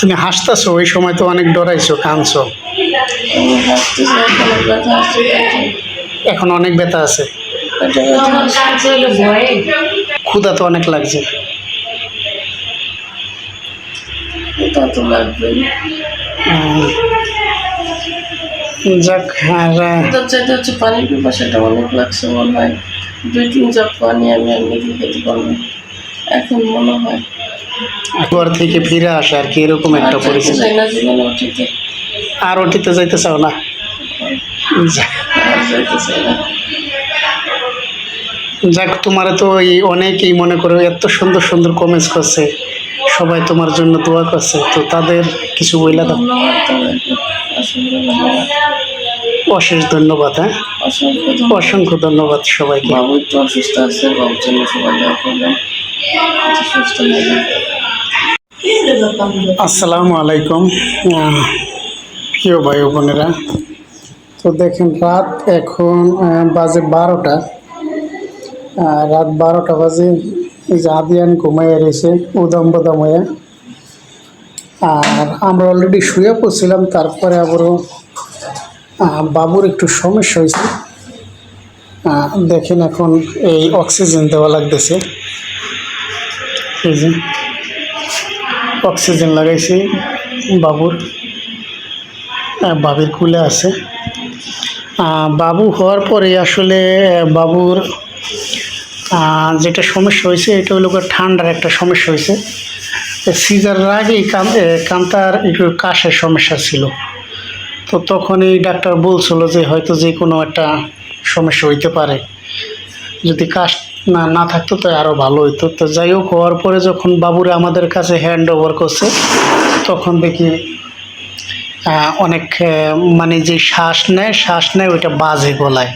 তুমি হাসতেছো, ওই সময় তো অনেক ডরাইছো, কাঁদছো। এখন অনেক ব্যথা আছে। ক্ষুধা তো অনেক লাগছে। যাক হচ্ছে পানির পিপাসাটা অনেক লাগছে মনে হয় দুই তিন চাপ পানি আমি এমনি খেতে পারব এখন মনে হয় ঘর থেকে ফিরে আসে আর কি এরকম একটা যাইতে পরিস্থিতি। উঠিতে আর ওটিতে যাইতে চাও না। যাক তোমার তো এই অনেকেই মনে করো এত সুন্দর সুন্দর কমেন্টস করছে। সবাই তোমার জন্য দোয়া করছে তো তাদের কিছু বইলা দাও। অশেষ ধন্যবাদ হ্যাঁ? অসংখ্য ধন্যবাদ। সবাইকে। অসুস্থ আছে সবাই সুস্থ আসসালামু আলাইকুম প্রিয় ভাই বোনেরা। তো দেখেন, রাত এখন বাজে বারোটা। রাত বারোটা বাজে। আদিয়ান ঘুমাইয়া রয়েছে, উদম বদম আর আমরা অলরেডি শুয়ে পড়ছিলাম, তারপরে আবারও বাবুর একটু সমস্যা হয়েছে। দেখেন এখন এই অক্সিজেন দেওয়া লাগতেছে। যে অক্সিজেন লাগাইছি, বাবুর। বাবির কুলে আছে। বাবু হওয়ার পরে আসলে বাবুর যেটা সমস্যা হয়েছে, এটা হলো ঠান্ডার একটা সমস্যা হয়েছে। সিজারের আগেই কান কান্তার একটু কাশের সমস্যা ছিল। তো তখনই ডাক্তার বলছিল যে হয়তো যে কোনো একটা সমস্যা হইতে পারে। যদি কাশ না না থাকতো তো আরও ভালো হইতো। তো যাই হোক, হওয়ার পরে যখন বাবুরে আমাদের কাছে হ্যান্ড ওভার করছে, তখন দেখি অনেক মানে যে শ্বাস নেয় শ্বাস নেয় ওইটা বাজে গলায়।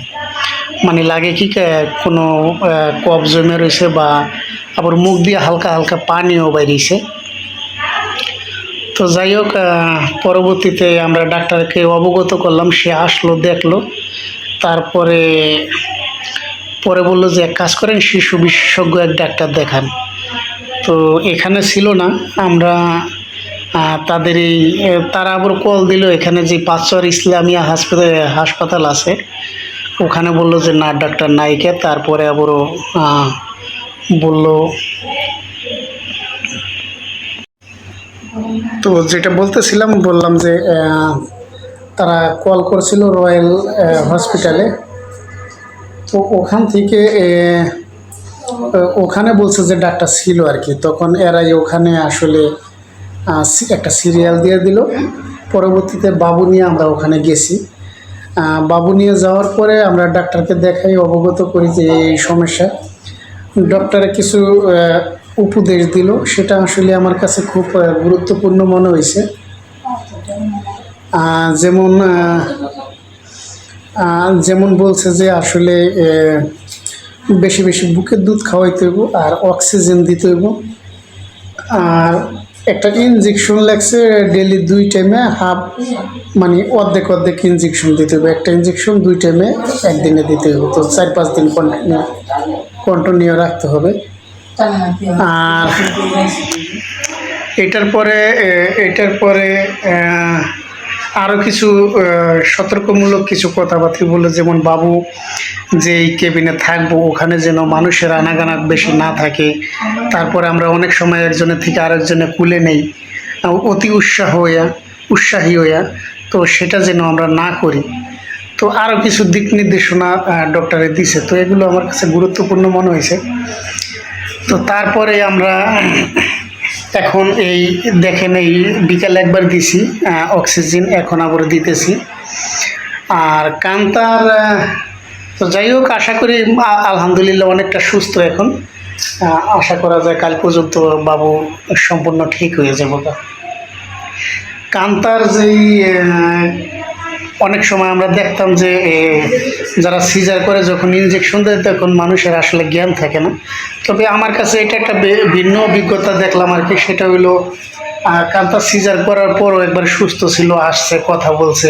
মানে লাগে কি কোনো কফ জমে রয়েছে বা আবার মুখ দিয়ে হালকা হালকা পানিও বাইরেছে তো যাই হোক পরবর্তীতে আমরা ডাক্তারকে অবগত করলাম, সে আসলো, দেখল। তারপরে পরে বলল যে, এক কাজ করেন, শিশু বিশেষজ্ঞ এক ডাক্তার দেখান। তো এখানে ছিল না, আমরা তাদের এই তারা আবার কল দিল এখানে যে পাঁচশোর ইসলামিয়া হাসপাতাল হাসপাতাল আছে। ওখানে বলল যে, না, ডাক্তার নাইকে তারপরে আবারও বলল, তো যেটা বলতেছিলাম, বললাম যে তারা কল করছিল রয়্যাল হসপিটালে। তো ওখান থেকে ওখানে বলছে যে ডাক্তার ছিল আর কি। তখন এরাই ওখানে আসলে একটা সিরিয়াল দিয়ে দিল। পরবর্তীতে বাবু নিয়ে আমরা ওখানে গেছি। বাবু নিয়ে যাওয়ার পরে আমরা ডাক্তারকে দেখাই, অবগত করি যে এই সমস্যা। ডক্টরে কিছু উপদেশ দিল। সেটা আসলে আমার কাছে খুব গুরুত্বপূর্ণ মনে হয়েছে। যেমন যেমন বলছে যে আসলে বেশি বেশি বুকের দুধ খাওয়াইতে হইব আর অক্সিজেন দিতে হইব। আর একটা ইনজেকশন লাগছে ডেলি দুই টাইমে হাফ মানে অর্ধেক অর্ধেক ইনজেকশন দিতে হবে একটা ইনজেকশন দুই টাইমে একদিনে দিতে হবে তো চার পাঁচ দিন কন্টিনিউ কন্টিনিউ রাখতে হবে। আর এটার পরে এটার পরে আরও কিছু সতর্কমূলক কিছু কথাবার্তা বলে, যেমন বাবু যেই কেবিনে থাকব, ওখানে যেন মানুষের আনাগানা বেশি না থাকে। তারপরে আমরা অনেক সময় একজনের থেকে আরেকজনে কুলে নেই। অতি উৎসাহ হইয়া, উৎসাহী হইয়া, তো সেটা যেন আমরা না করি। তো আরও কিছু দিক নির্দেশনা ডক্টরে দিছে। তো এগুলো আমার কাছে গুরুত্বপূর্ণ মনে হয়েছে তো তারপরে আমরা এখন এই, দেখেন এই বিকাল একবার দিছি অক্সিজেন এখন আবার দিতেছি। আর কান্তার তো যাই হোক, আশা করি আলহামদুলিল্লাহ অনেকটা সুস্থ এখন। আশা করা যায় কাল পর্যন্ত বাবু সম্পূর্ণ ঠিক হয়ে যাব। কান্তার যেই অনেক সময় আমরা দেখতাম যে যারা সিজার করে যখন ইনজেকশন দেয়, তখন মানুষের আসলে জ্ঞান থাকে না। তবে আমার কাছে এটা একটা ভিন্ন অভিজ্ঞতা দেখলাম আর কি। সেটা হলো কান্তা সিজার করার পরও একবার সুস্থ ছিল, আসছে, কথা বলছে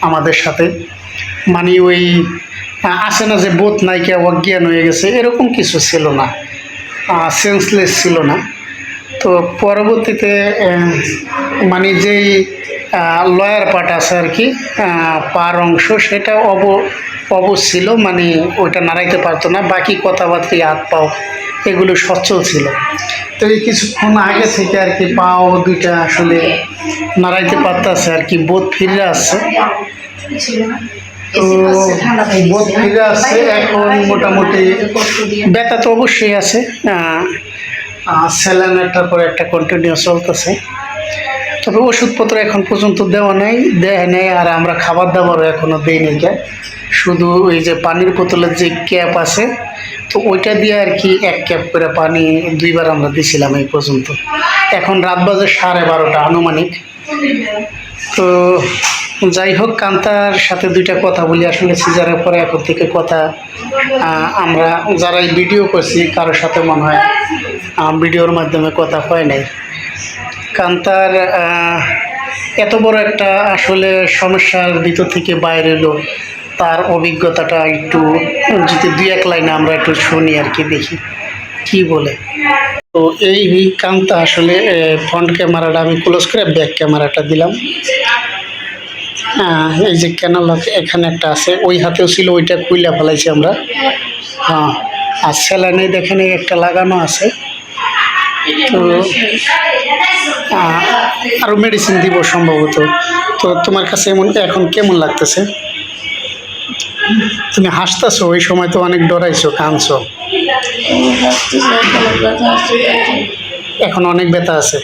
আমাদের সাথে। মানে ওই আসে না যে বোধ নাইকে অজ্ঞান হয়ে গেছে, এরকম কিছু ছিল না। সেন্সলেস ছিল না। তো পরবর্তীতে মানে যেই লয়ার পার্ট আছে আর কি পার অংশ, সেটা অব, অবশ ছিল মানে ওইটা নাড়াইতে পারতো না, বাকি কথাবার্তা হাত পাও, এগুলো সচ্ছল ছিল। তো এই কিছুক্ষণ আগে থেকে আর কি পাও দুইটা আসলে নাড়াইতে পারতেছে আর কি, বোধ ফিরে আসছে। তো বোধ ফিরে আসছে, এখন মোটামুটি ব্যথা তো অবশ্যই আছে স্যালান একটার পর একটা কন্টিনিউ চলতেছে। তবে ওষুধপত্র এখন পর্যন্ত দেওয়া নাই, দেয় নেই, আর আমরা খাবার দাবারও এখনও দেই নি কে। শুধু ওই যে পানির বোতলের যে ক্যাপ আছে, তো ওইটা দিয়ে আর কি এক ক্যাপ করে পানি দুইবার আমরা দিছিলাম এই পর্যন্ত। এখন রাত বাজে সাড়ে বারোটা আনুমানিক। তো যাই হোক, কান্তার সাথে দুইটা কথা বলি। আসলে সিজারের পরে এখন থেকে কথা আমরা যারা এই ভিডিও করছি, কারোর সাথে মনে হয় ভিডিওর মাধ্যমে কথা হয় নাই। কান্তার এত বড় একটা আসলে সমস্যার ভিতর থেকে বাইরে এলো তার অভিজ্ঞতাটা একটু যদি দুই এক লাইনে আমরা একটু শুনি আর কি দেখি, কি বলে? তো এই কান্তা আসলে ফ্রন্ট ক্যামেরাটা আমি ক্লোজ করে ব্যাক ক্যামেরাটা দিলাম। হ্যাঁ এই যে ক্যানালক এখানে একটা আছে, ওই হাতেও ছিল, ওইটা কুইলা ফেলাইছি আমরা। হ্যাঁ আর স্যালানে দেখেন একটা লাগানো আছে। তো আরও মেডিসিন দিব সম্ভবত। তো তোমার কাছে এমন এখন কেমন লাগতেছে? তুমি হাসতেছো ওই সময় তো অনেক ডরাইছো কাঁদছো। এখনও অনেক ব্যথা আছে।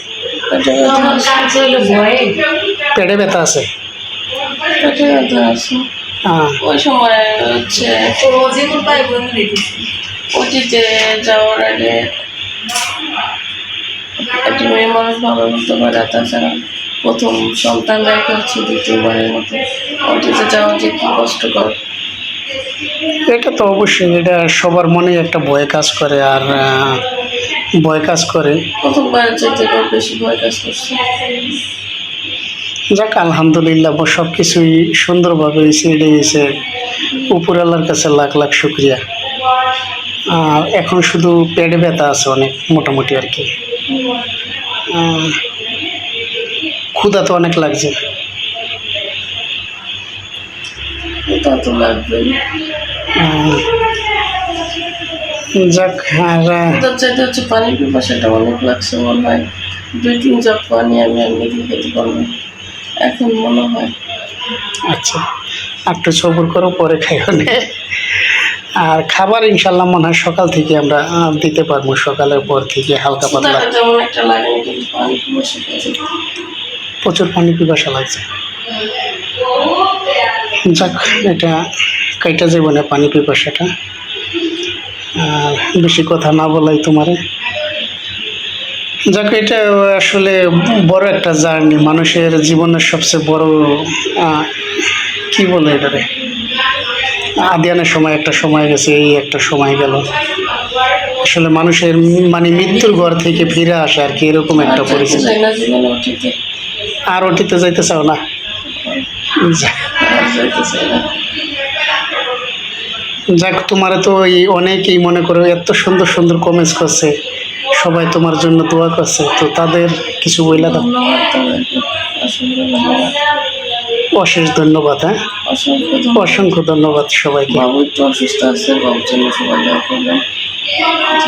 পেটে ব্যথা আছে? হ্যাঁ। ওই সময় হচ্ছে যাওয়ার আগে একটা মেয়ে মানুষ ভালো করতে পারে তাছাড়া প্রথম সন্তান দেখা হচ্ছে দ্বিতীয়বারের মতো। অতীতে যাওয়া যে কি কষ্টকর। এটা তো অবশ্যই এটা সবার মনে একটা ভয় কাজ করে আর ভয় কাজ করে। প্রথমবার যেতে বেশি ভয় কাজ করছে। যাক আলহামদুলিল্লাহ সব কিছুই সুন্দরভাবে সেরে গেছে। উপরওয়ালার কাছে লাখ লাখ শুক্রিয়া। আর এখন শুধু পেটে ব্যথা আছে অনেক মোটামুটি আর কি। ক্ষুধা তো অনেক লাগছে। তা তো লাগবেই। যাক আর চাইতে হচ্ছে পানির পিপাসাটা অনেক লাগছে মনে হয়। দুই তিন জগ পানি আমি এমনিতে খেতে পারব এখন মনে হয়। আচ্ছা একটু সবুর করো পরে খাইও নে। আর খাবার ইনশাল্লাহ মনে হয় সকাল থেকে আমরা দিতে পারব। সকালের পর থেকে হালকা পাতলা। প্রচুর পানি পিপাসা লাগছে। যাক এটা কাইটা যাব না পানি পিপাসাটা। আর বেশি কথা না বলাই তোমারে। যাক এটা আসলে বড় একটা জার্নি। মানুষের জীবনের সবচেয়ে বড় কি বলে এটারে? আদিয়ানের সময় একটা সময় গেছে এই একটা সময় গেল। আসলে মানুষের মানে মৃত্যুর ঘর থেকে ফিরে আসে আর কি এরকম একটা আর পরিস্থিতি। অতীতে আর ওটিতে যাইতে চাও না? যাক তোমার তো এই অনেকেই মনে করো এত সুন্দর সুন্দর কমেন্টস করছে। সবাই তোমার জন্য দোয়া করছে তো তাদের কিছু বইলা দাও। অশেষ ধন্যবাদ হ্যাঁ? অসংখ্য ধন্যবাদ সবাইকে। বাবু একটু অসুস্থ আছে বাবুর জন্য সবাই দোয়া করবেন।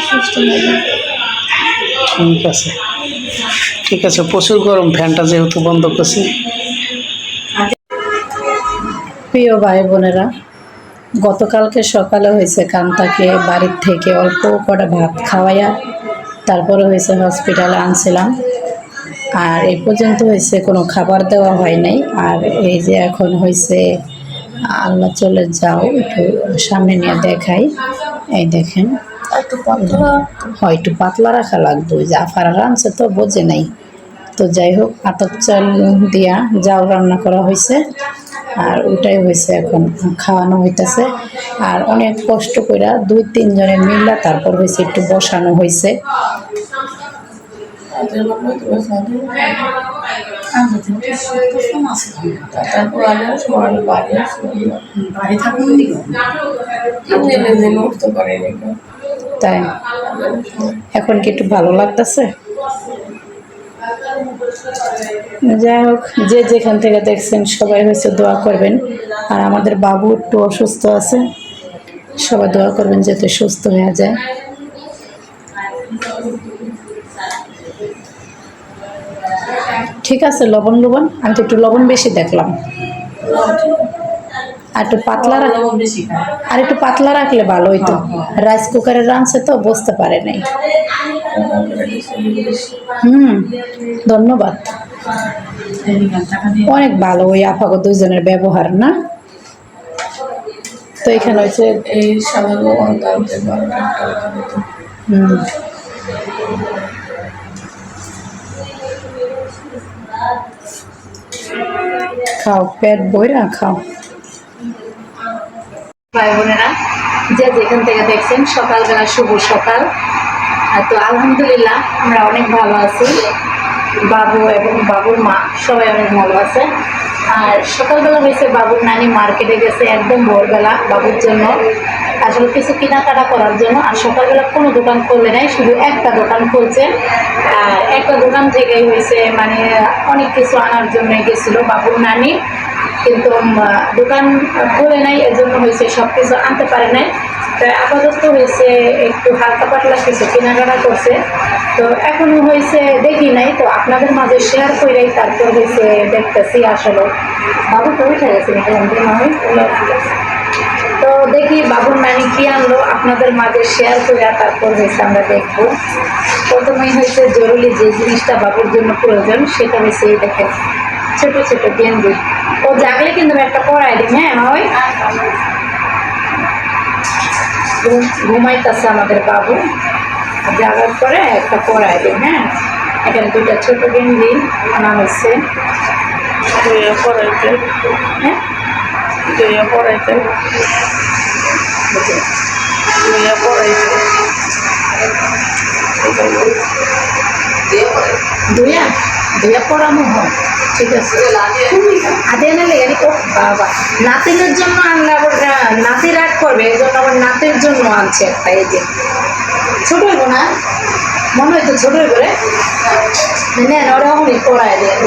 সুস্থ হয়ে ঠিক আছে। ঠিক আছে প্রচুর গরম ফ্যানটা যেহেতু বন্ধ করছি। প্রিয় ভাই বোনেরা গতকালকে সকালে হয়েছে কান্তাকে বাড়ির থেকে অল্প কটা ভাত খাওয়াইয়া তারপরে হয়েছে হসপিটালে আনছিলাম। আর এ পর্যন্ত হয়েছে কোনো খাবার দেওয়া হয় নাই। আর এই যে এখন হয়েছে আল্লাহ চলে যাও একটু সামনে নিয়ে দেখাই। এই দেখেন হয় একটু পাতলা রাখা লাগবে ওই যে আফারা রাঁধছে তো বোঝে নাই। তো যাই হোক আতপ চাল দিয়া যাও রান্না করা হয়েছে আর ওটাই হয়েছে এখন খাওয়ানো হইতেছে। আর অনেক কষ্ট কইরা দুই তিনজনে মিললা তারপর হয়েছে একটু বসানো হয়েছে। তারপর আগে সময় বাড়ি বাড়ি থাকুন দিনে দিনে উঠতে পারিনি তাই। এখন কি একটু ভালো লাগতেছে? যাই হোক যে যেখান থেকে দেখছেন সবাই হয়েছে দোয়া করবেন। আর আমাদের বাবু একটু অসুস্থ আছে সবাই দোয়া করবেন যাতে সুস্থ হয়ে যায়। ঠিক আছে লবণ লবণ। আমি তো একটু লবণ বেশি দেখলাম। আর একটু পাতলা রাখ আর একটু পাতলা রাখলে ভালো হইতো রাইস কুকারে রাঁধছে তো বুঝতে পারে নাই। হুম ধন্যবাদ। অনেক ভালো ওই আপাগো দুইজনের ব্যবহার না? তো এখানে হচ্ছে এই খাও, পেট বইরা খাও। ভাই বোনেরা, যে যেখান থেকে দেখছেন, সকালবেলা শুভ সকাল। তো আলহামদুলিল্লাহ, আমরা অনেক ভালো আছি। বাবু এবং বাবুর মা সবাই অনেক ভালো আছে। আর সকালবেলা হয়েছে বাবুর নানি মার্কেটে গেছে একদম ভোরবেলা বাবুর জন্য। আসলে কিছু কেনাকাটা করার জন্য। আর সকালবেলা কোনো দোকান খুললে নাই, শুধু একটা দোকান খুলছে। আর একটা দোকান থেকেই হয়েছে মানে অনেক কিছু আনার জন্য গেছিল বাবুর নানি। কিন্তু দোকান খুলে নাই, এজন্য হয়েছে সব কিছু আনতে পারে নাই। তো আপাতত হয়েছে, একটু হালকা পাতলা কিছু কেনাকাটা করছে। তো এখনও হয়েছে, দেখি নাই। তো আপনাদের মাঝে শেয়ার করেই তারপর হয়েছে, দেখতেছি আসলে। বাবু তো উঠে গেছে হয়? তো দেখি বাবুর নানি কি আনলো, আপনাদের মাঝে শেয়ার করে তারপর হয়েছে, আমরা দেখব। প্রথমেই হয়েছে জরুরি যে জিনিসটা বাবুর জন্য প্রয়োজন, সেটা হয়েছে দেখেন, ছোট ছোট গেঞ্জি। ও জাগলে কিন্তু একটা পড়াই দিই হ্যাঁ ওই ঘুমাইতেছে আমাদের বাবু। জাগার পরে একটা পড়াই দিই হ্যাঁ? এখানে দুইটা ছোট গেঞ্জি আনা হয়েছে পড়াইতে হ্যাঁ? পড়াইতে পড়াইতে দুইয়া পড়ানো হয় ঠিক আছে আদে এনে লেগে ও বাবা নাতিনের জন্য আনলে আবার নাতি রাগ করবে এই জন্য আবার নাতির জন্য আনছে একটা এই যে ছোট হইব না মনে হয় তো ছোট হইব রে নেন ওরা অনেক পড়ায় দেন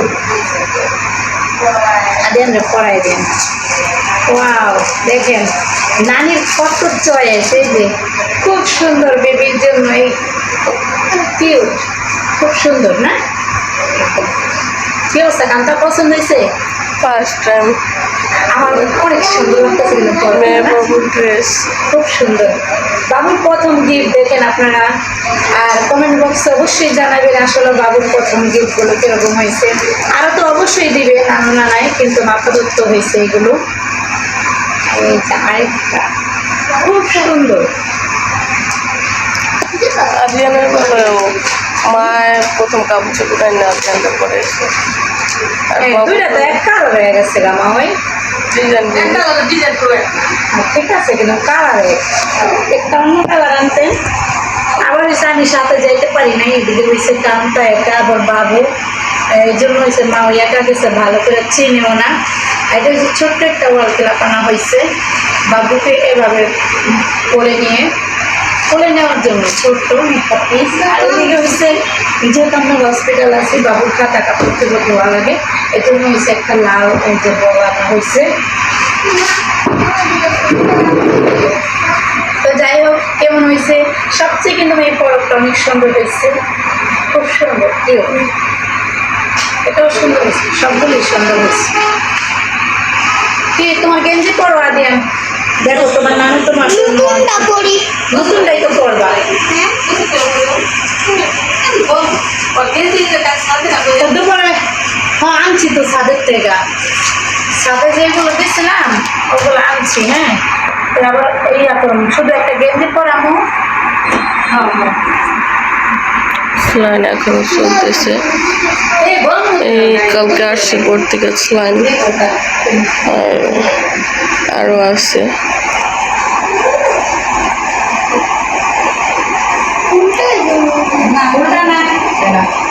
আদেন রে পড়ায় দেন ওয়াও দেখেন নানির কত চয়েস এই যে খুব সুন্দর বেবির জন্য এই কিউট খুব সুন্দর না কি অবস্থা? গানটা পছন্দ হয়েছে? ফার্স্ট টাইম আমার অনেক সুন্দর লাগতেছে কিন্তু মেয়ে বাবুর ড্রেস খুব সুন্দর। বাবুর প্রথম গিফট দেখেন আপনারা। আর কমেন্ট বক্সে অবশ্যই জানাবেন আসলে বাবুর প্রথম গিফটগুলো কীরকম হয়েছে। আরও তো অবশ্যই দিবে নানু নানাই কিন্তু আপাতত হয়েছে এগুলো। এই যে আরেকটা। খুব সুন্দর। মায়ের প্রথম কাপড় চোপড় না বাবু এক কালার হয়ে ঠিক আছে কিন্তু কালার একটা অন্য কালার আনতেন আবার হয়েছে আমি সাথে যাইতে পারি না এদিকে হয়েছে কামটা একা আবার বাবু। এই জন্য হয়েছে মা ওই একা গেছে ভালো করে চিনেও না। এটা হচ্ছে ছোট্ট একটা ওয়াল ক্লাপ আনা হয়েছে বাবুকে এভাবে করে নিয়ে। কোলে নেওয়ার জন্য, ছোট্ট একটা পিস আর ওদিকে হচ্ছে যেহেতু আমরা হসপিটাল আছি বাবুর খাতা কাপড় থেকে ধোয়া লাগে এই জন্য হয়েছে একটা লাল যে বল হয়েছে। তো যাই হোক, কেমন হয়েছে? সবচেয়ে কিন্তু এই পরবটা অনেক সুন্দর হয়েছে। খুব সুন্দর কেউ এটাও সুন্দর হয়েছে, সবগুলোই সুন্দর হয়েছে। কি, তোমার গেঞ্জি পরো আদিয়ান দেখো, তোমার নানু তোমার নতুনটাই তো দুপুরে হ্যাঁ আনছি তো ছাদের থেকে। ছাদে যেগুলো দিয়েছিলাম ওগুলো আনছি হ্যাঁ। আবার শুধু একটা গেঞ্জি পরামো হ্যাঁ হ্যাঁ। স্লাইন এখন চলতেছে। এই কালকে আসছে থেকে স্লাইন আর আরও আছে। Morena.